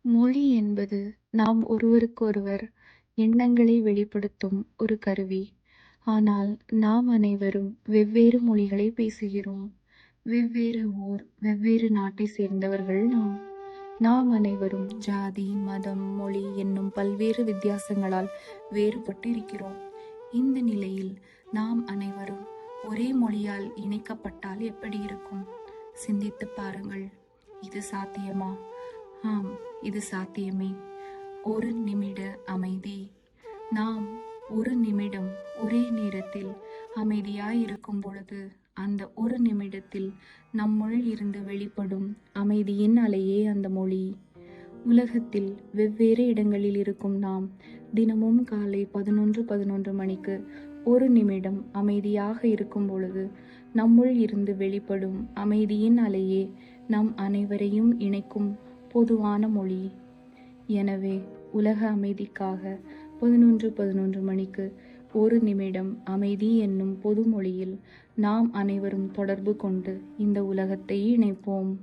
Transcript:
மொழி என்பது நாம் ஒருவருக்கொருவர் எண்ணங்களை வெளிப்படுத்தும் ஒரு கருவி. ஆனால் நாம் அனைவரும் வெவ்வேறு மொழிகளைப் பேசுகிறோம். வெவ்வேறு ஊர், வெவ்வேறு நாட்டைச் சேர்ந்தவர்கள் நாம். நாம் அனைவரும் ஜாதி, மதம், மொழி என்னும் பல்வேறு வித்தியாசங்களால் வேறுபட்டு இருக்கிறோம். இந்த நிலையில் நாம் அனைவரும் ஒரே மொழியால் இணைக்கப்பட்டால் எப்படி இருக்கும்? சிந்தித்துப் பாருங்கள். இது சாத்தியமா? ஆம், இது சாத்தியமே. ஒரு நிமிட அமைதி. நாம் ஒரு நிமிடம் ஒரே நேரத்தில் அமைதியாயிருக்கும் பொழுது, அந்த ஒரு நிமிடத்தில் நம்முள் இருந்து வெளிப்படும் அமைதியின் அலையே அந்த மொழி. உலகத்தில் வெவ்வேறு இடங்களில் இருக்கும் நாம், தினமும் காலை பதினொன்று பதினொன்று மணிக்கு ஒரு நிமிடம் அமைதியாக இருக்கும் பொழுது, நம்முள் இருந்து வெளிப்படும் அமைதியின் அலையே நம் அனைவரையும் இணைக்கும் பொதுவான மொழி. எனவே, உலக அமைதிக்காக பதினொன்று பதினொன்று மணிக்கு ஒரு நிமிடம் அமைதி என்னும் பொது மொழியில் நாம் அனைவரும் தொடர்பு கொண்டு இந்த உலகத்தை இணைப்போம்.